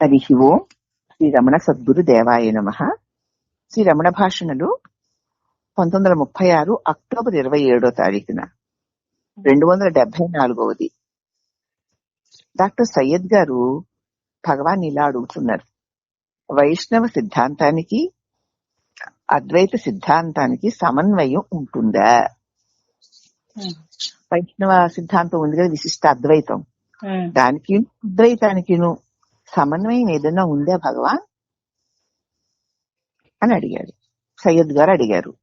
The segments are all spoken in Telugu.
హరి ఓం శ్రీ రమణ సద్గురు దేవాయ నమ శ్రీ రమణ భాషణలు పంతొమ్మిది వందల ముప్పై ఆరు అక్టోబర్ ఇరవై ఏడో తారీఖున రెండు వందల డెబ్బై నాలుగవది డాక్టర్ సయ్యద్ గారు భగవాన్ ఇలా అడుగుతున్నారు వైష్ణవ సిద్ధాంతానికి అద్వైత సిద్ధాంతానికి సమన్వయం ఉంటుందా వైష్ణవ సిద్ధాంతం ఉంది కదా విశిష్ట అద్వైతం దానికి అద్వైతానికిను సమన్వయం ఏదైనా ఉందా భగవాన్? అని అడిగారు సయ్యద్ గారు అడిగారు.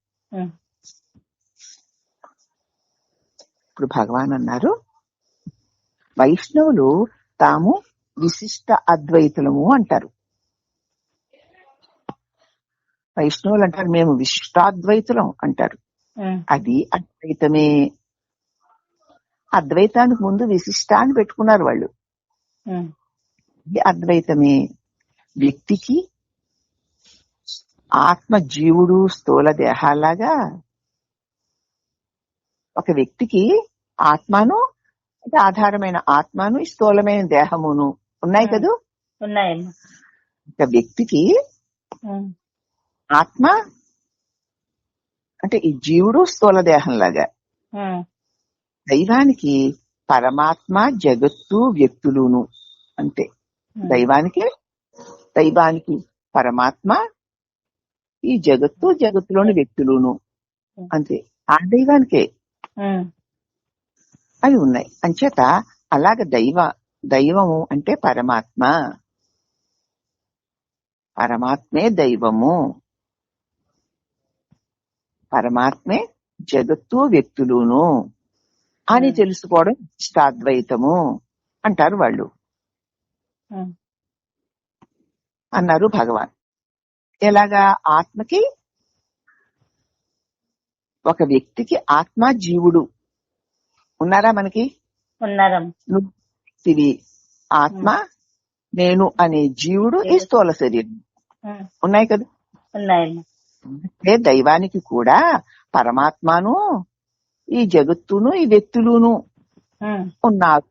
ఇప్పుడు భగవాన్ అన్నారు వైష్ణవులు తాము విశిష్ట అద్వైతులము అంటారు. వైష్ణవులు అంటారు మేము విశిష్టాద్వైతులం అంటారు. అది అద్వైతమే. అద్వైతానికి ముందు విశిష్టాన్ని పెట్టుకున్నారు వాళ్ళు. ఇది అద్వైతమే. వ్యక్తికి ఆత్మ జీవుడు స్థూల దేహాలాగా ఒక వ్యక్తికి ఆత్మను అంటే ఆధారమైన ఆత్మను స్థూలమైన దేహమును ఉన్నాయి కదూ? ఉన్నాయమ్మా ఒక వ్యక్తికి ఆత్మ అంటే ఈ జీవుడు స్థూల దేహం లాగా దైవానికి పరమాత్మ జగత్తు వ్యక్తులును అంతే దైవానికి దైవానికి పరమాత్మ ఈ జగత్తు జగత్తులోని వ్యక్తులును. అంతే. ఆ దైవానికే. అవి ఉన్నాయి. అంచేత అలాగ దైవ దైవము అంటే పరమాత్మ. పరమాత్మే దైవము. పరమాత్మే జగత్తు వ్యక్తులును. అని తెలుసుకోవడం ఇష్టాద్వైతము. అంటారు వాళ్ళు. అన్నారు భగవాన్. ఎలాగా ఆత్మకి? ఒక వ్యక్తికి ఆత్మ జీవుడు. ఉన్నారా మనకి? నువ్వు వ్యక్తివి ఆత్మ నేను అనే జీవుడు ఈ స్థూల శరీరం. ఉన్నాయి కదా? ఉన్నాయమ్మా అంటే దైవానికి కూడా పరమాత్మను ఈ జగత్తును ఈ వ్యక్తులును ఉన్నారు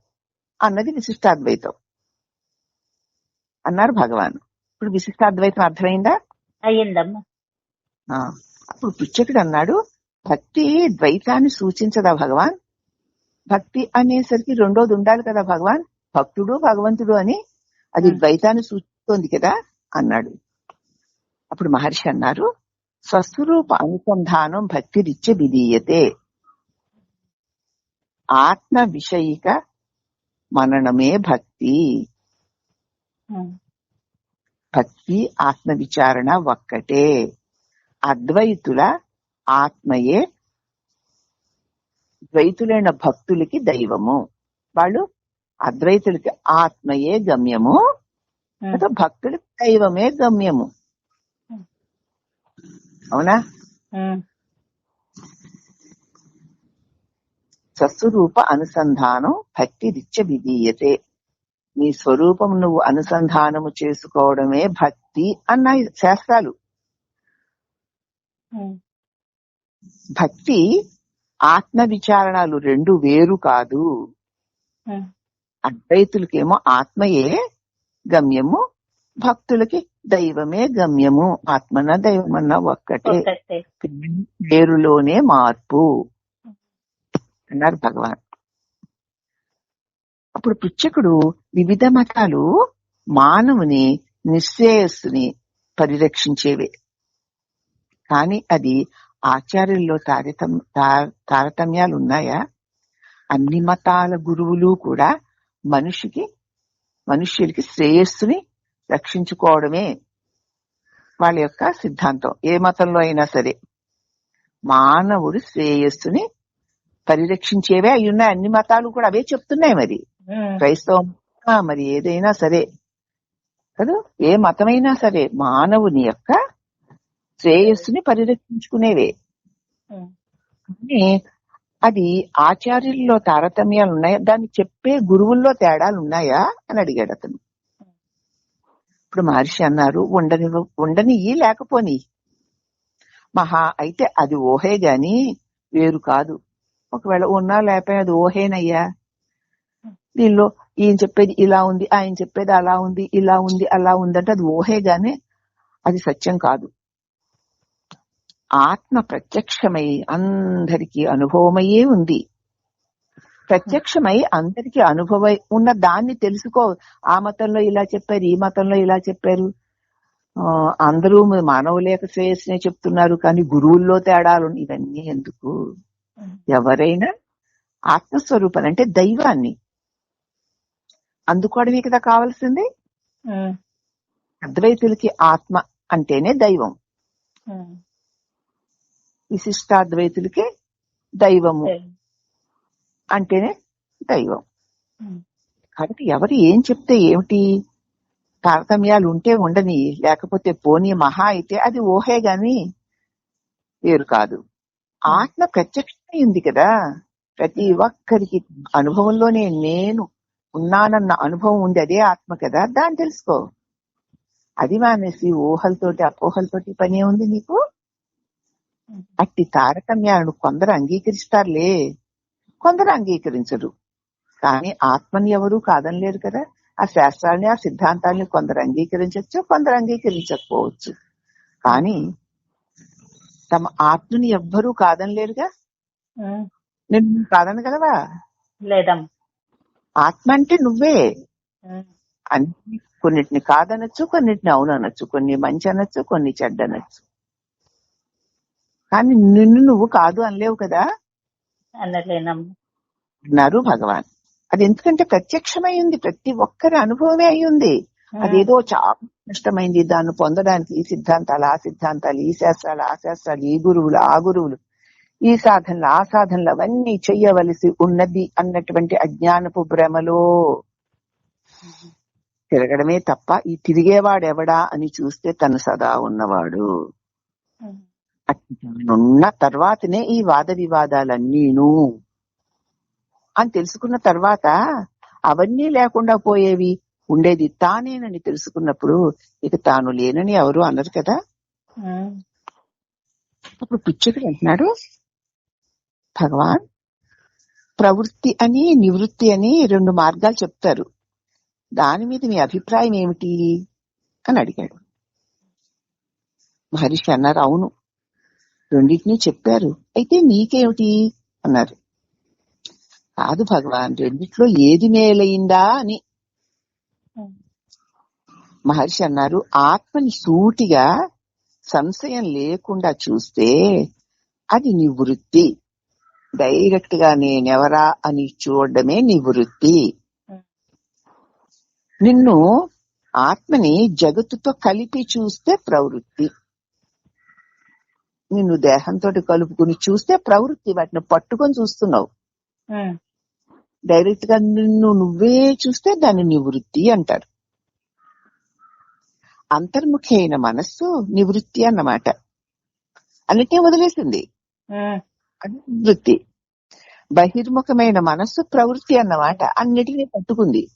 అన్నది విశిష్టాద్వైతం. అన్నారు భగవాన్. ఇప్పుడు విశిష్టాద్వైతం అర్థమైందా? అయ్యిందమ్మా. ఆ, అప్పుడు పుచ్చకుడు అన్నాడు భక్తి ద్వైతాన్ని సూచించదా భగవాన్? భక్తి అనేసరికి రెండోది ఉండాలి కదా భగవాన్? భక్తుడు భగవంతుడు అని అది. ద్వైతాన్ని సూచిస్తోంది కదా అన్నాడు. అప్పుడు మహర్షి అన్నారు స్వస్వరూప అనుసంధానం భక్తి రిత్య విధీయతే. ఆత్మ విషయిక మననమే భక్తి. భక్తి ఆత్మ విచారణ ఒక్కటే. అద్వైతుల ఆత్మయే ద్వైతులైన భక్తులకి దైవము. వాళ్ళు అద్వైతులకి ఆత్మయే గమ్యము భక్తులకి దైవమే గమ్యము. అవునా? స్వస్వరూప అనుసంధానం భక్తి రిత్య విధీయతే. నీ స్వరూపం నువ్వు అనుసంధానము చేసుకోవడమే భక్తి అన్నాయి శాస్త్రాలు. భక్తి ఆత్మ విచారణలు రెండు వేరు కాదు. అద్వైతులకేమో ఆత్మయే గమ్యము భక్తులకి దైవమే గమ్యము ఆత్మన దైవమన్న ఒక్కటే. పేరులోనే మార్పు. అన్నారు భగవాన్. అప్పుడు పుచ్చకుడు వివిధ మతాలు మానవుని నిశ్రేయస్సుని పరిరక్షించేవే. కానీ అది ఆచార్యుల్లో తారతం తా- తారతమ్యాలు ఉన్నాయా? అన్ని మతాల గురువులు కూడా మనిషికి మనుష్యులకి శ్రేయస్సుని రక్షించుకోవడమే వాళ్ళ యొక్క సిద్ధాంతం. ఏ మతంలో అయినా సరే మానవుడి శ్రేయస్సుని పరిరక్షించేవే. అయి ఉన్నాయి అన్ని మతాలు కూడా. అవే చెప్తున్నాయి మరి. క్రైస్తవం మరి ఏదైనా సరే. కదా? ఏ మతమైనా సరే మానవుని యొక్క శ్రేయస్సుని పరిరక్షించుకునేవే. కానీ అది ఆచార్యుల్లో తారతమ్యాలు ఉన్నాయా? దాన్ని చెప్పే గురువుల్లో తేడాలు ఉన్నాయా? అని అడిగాడు అతను. ఇప్పుడు మహర్షి అన్నారు ఉండని ఉండని లేకపోని మహా అయితే అది ఊహే గాని వేరు కాదు. ఒకవేళ ఉన్నా లేకపోయినా అది ఊహేనయ్యా దీనిలో ఈయన చెప్పేది ఇలా ఉంది ఆయన చెప్పేది అలా ఉంది ఇలా ఉంది అలా ఉంది అంటే అది ఊహే గానే అది సత్యం కాదు. ఆత్మ ప్రత్యక్షమై అందరికీ అనుభవమయ్యే ఉంది. ప్రత్యక్షమై అందరికీ అనుభవై ఉన్న దాన్ని తెలుసుకో. ఆ మతంలో ఇలా చెప్పారు ఈ మతంలో ఇలా చెప్పారు. ఆ, అందరూ మానవులేక శ్రేయస్సునే చెప్తున్నారు కానీ గురువుల్లో తేడాలు. ఇవన్నీ ఎందుకు? ఎవరైనా ఆత్మస్వరూపం అంటే దైవాన్ని. అందుకోవడమే కదా కావాల్సింది? అద్వైతులకి ఆత్మ అంటేనే దైవం. విశిష్టాద్వైతులకి దైవము అంటేనే దైవం. కాబట్టి ఎవరు ఏం చెప్తే ఏమిటి? తారతమ్యాలు ఉంటే ఉండని లేకపోతే పోనీ మహా అయితే అది ఊహే గాని వేరు కాదు. ఆత్మ ప్రత్యక్షమైంది కదా. ప్రతి ఒక్కరికి అనుభవంలోనే నేను ఉన్నానన్న అనుభవం ఉంది అదే ఆత్మ కదా దాన్ని తెలుసుకో. అది మానేసి ఊహలతోటి అపోహలతోటి పని ఉంది నీకు? అట్టి తారతమ్యాలను కొందరు అంగీకరిస్తారులే. కొందరు అంగీకరించరు. కానీ ఆత్మని ఎవరు కాదనలేరు కదా. ఆ శాస్త్రాన్ని ఆ సిద్ధాంతాన్ని కొందరు అంగీకరించవచ్చు కొందరు అంగీకరించకపోవచ్చు. కానీ తమ ఆత్మని ఎవ్వరూ కాదనలేరుగా. నేను కాదనగలవా? లేదమ్మా. ఆత్మ అంటే నువ్వే. అన్ని కొన్నిటిని కాదనొచ్చు కొన్నిటిని అవును అనొచ్చు కొన్ని మంచి అనొచ్చు కొన్ని చెడ్డ అనొచ్చు కానీ నిన్ను నువ్వు కాదు అనలేవు కదా. అన్నారు భగవాన్. అది ఎందుకంటే ప్రత్యక్షమై ఉంది ప్రతి ఒక్కరి అనుభవమే అయి ఉంది. అదేదో చాలా కష్టమైంది దాన్ని పొందడానికి ఈ సిద్ధాంతాలు ఆ సిద్ధాంతాలు ఈ శాస్త్రాలు ఆ శాస్త్రాలు ఈ గురువులు ఆ గురువులు. ఈ సాధనలు ఆ సాధనలు అవన్నీ చెయ్యవలసి ఉన్నది అన్నటువంటి అజ్ఞానపు భ్రమలో. తిరగడమే తప్ప ఈ తిరిగేవాడెవడా అని చూస్తే తను సదా ఉన్నవాడు. ఉన్న తర్వాతనే ఈ వాద వివాదాలన్నీను. అని తెలుసుకున్న తర్వాత అవన్నీ లేకుండా పోయేవి? ఉండేది తానేనని తెలుసుకున్నప్పుడు ఇక తాను లేనని ఎవరు అనరు కదా. అప్పుడు పిచ్చుకుడు అంటున్నాడు భగవాన్? ప్రవృత్తి అని నివృత్తి అని రెండు మార్గాలు చెప్తారు. దాని మీద మీ అభిప్రాయం ఏమిటి? అని అడిగాడు. మహర్షి అన్నారు అవును. రెండింటినీ చెప్పారు. అయితే నీకేమిటి అన్నారు. కాదు భగవాన్ రెండిట్లో ఏది మేలైందా అని. మహర్షి అన్నారు ఆత్మని సూటిగా సంశయం లేకుండా చూస్తే అది నివృత్తి. డైరెక్ట్గా నేనెవరా అని చూడడమే నివృత్తి వృత్తి నిన్ను ఆత్మని జగత్తుతో కలిపి చూస్తే ప్రవృత్తి నిన్ను దేహంతో కలుపుకుని చూస్తే ప్రవృత్తి వాటిని పట్టుకొని చూస్తున్నావు డైరెక్ట్గా నిన్ను నువ్వే చూస్తే దాన్ని నివృత్తి అంటారు అంతర్ముఖి అయిన మనస్సు నివృత్తి అన్నమాట అన్నిటినీ వదిలేసింది నివృత్తి బహిర్ముఖమైన మనస్సు ప్రవృత్తి అన్నమాట అన్నిటినీ పట్టుకుంది.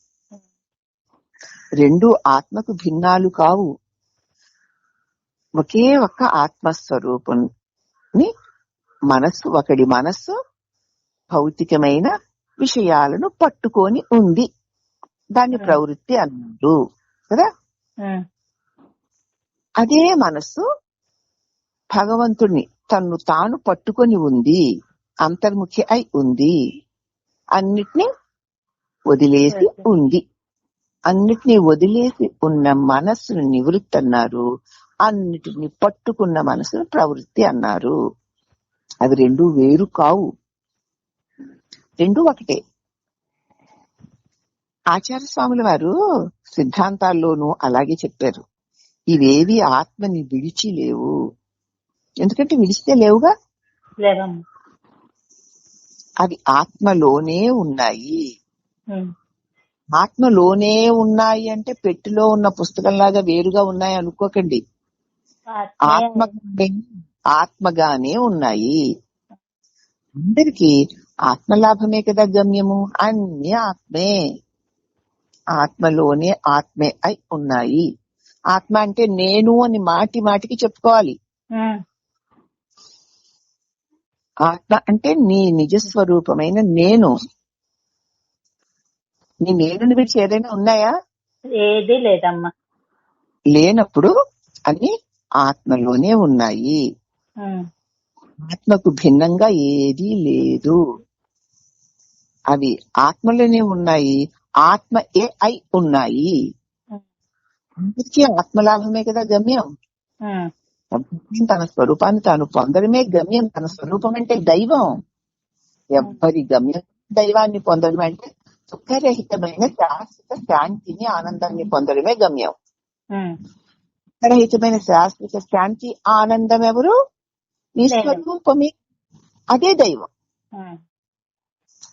రెండు ఆత్మకు భిన్నాలు కావు. ఒకే ఒక్క ఆత్మస్వరూపుని మనస్సు ఒకడి మనస్సు భౌతికమైన విషయాలను పట్టుకొని ఉంది. దాన్ని ప్రవృత్తి అన్నారు కదా. అదే మనస్సు భగవంతుణ్ణి తన్ను తాను పట్టుకొని ఉంది అంతర్ముఖి అయి ఉంది. అన్నిటినీ వదిలేసి ఉంది. అన్నిటినీ వదిలేసి ఉన్న మనస్సును నివృత్తి అన్నారు అన్నిటిని పట్టుకున్న మనసును ప్రవృత్తి అన్నారు. అవి రెండు వేరు కావు. రెండు ఒకటే. ఆచార్య స్వాముల వారు సిద్ధాంతాల్లోనూ అలాగే చెప్పారు. ఇవేవి ఆత్మని విడిచి లేవు. ఎందుకంటే విడిస్తే లేవుగా? అవి ఆత్మలోనే ఉన్నాయి. ఆత్మలోనే ఉన్నాయి అంటే పెట్టిలో ఉన్న పుస్తకంలాగా వేరుగా ఉన్నాయి అనుకోకండి. ఆత్మే ఆత్మగానే ఉన్నాయి. అందరికి ఆత్మలాభమే కదా గమ్యము? అన్ని ఆత్మే. ఆత్మలోనే ఆత్మే అయి ఉన్నాయి. ఆత్మ అంటే నేను అని మాటి మాటికి చెప్పుకోవాలి. ఆత్మ అంటే నీ నిజస్వరూపమైన నేను. నీ నేను విడిచి ఏదైనా ఉన్నాయా? ఏది లేదమ్మా. లేనప్పుడు అన్ని ఆత్మలోనే ఉన్నాయి. ఆత్మకు భిన్నంగా ఏదీ లేదు. అవి ఆత్మలోనే ఉన్నాయి. ఆత్మ ఏ అయి ఉన్నాయి అందరికీ ఆత్మలాభమే కదా గమ్యం. తన స్వరూపాన్ని తాను పొందడమే గమ్యం. తన స్వరూపం అంటే దైవం. ఎవ్వరి గమ్యం దైవాన్ని పొందడం అంటే దుఃఖరహితమైన శాశ్వత శాంతిని ఆనందాన్ని పొందడమే గమ్యం. ఉమ్, దుఃఖరహితమైన శాశ్వత శాంతి ఆనందం ఎవరు? నీ. స్వరూపమే. అదే దైవం.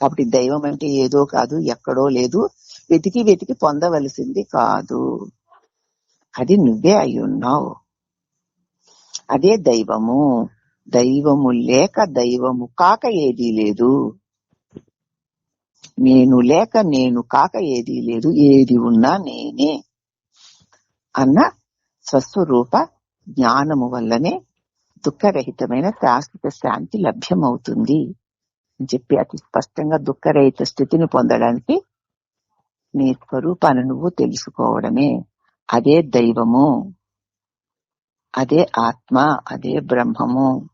కాబట్టి దైవం అంటే ఏదో కాదు ఎక్కడో లేదు. వెతికి వెతికి పొందవలసింది కాదు. అది నువ్వే అయి ఉన్నావు. అదే దైవము. దైవము లేక దైవము కాక ఏదీ లేదు. నేను లేక నేను కాక ఏదీ లేదు. ఏది ఉన్నా నేనే అన్న స్వస్వరూప జ్ఞానము వల్లనే దుఃఖరహితమైన శాశ్వత శాంతి లభ్యమవుతుంది అని చెప్పి అతి స్పష్టంగా దుఃఖరహిత స్థితిని పొందడానికి నీ స్వరూపాన్ని నువ్వు తెలుసుకోవడమే. అదే దైవము. అదే ఆత్మ అదే బ్రహ్మము.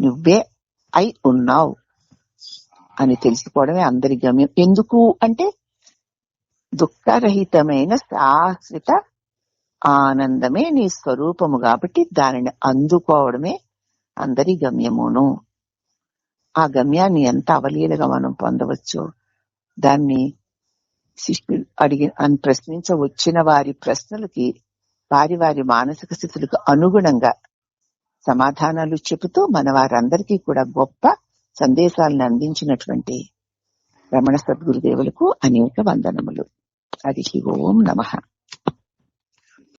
నువ్వే అయి ఉన్నావు అని తెలుసుకోవడమే అందరి గమ్యం. ఎందుకు అంటే దుఃఖరహితమైన శాశ్వత ఆనందమే నీ స్వరూపము కాబట్టి దానిని అందుకోవడమే అందరి గమ్యమును. ఆ గమ్యాన్ని ఎంత అవలీలగా మనం పొందవచ్చో? దాన్ని శిష్యులు అడిగి అని ప్రశ్నించవచ్చిన వారి ప్రశ్నలకి వారి వారి మానసిక స్థితులకు అనుగుణంగా సమాధానాలు చెబుతూ మన వారందరికీ కూడా గొప్ప సందేశాలను అందించినటువంటి రమణ సద్గురుదేవులకు అనేక వందనములు. హరి ఓం నమః.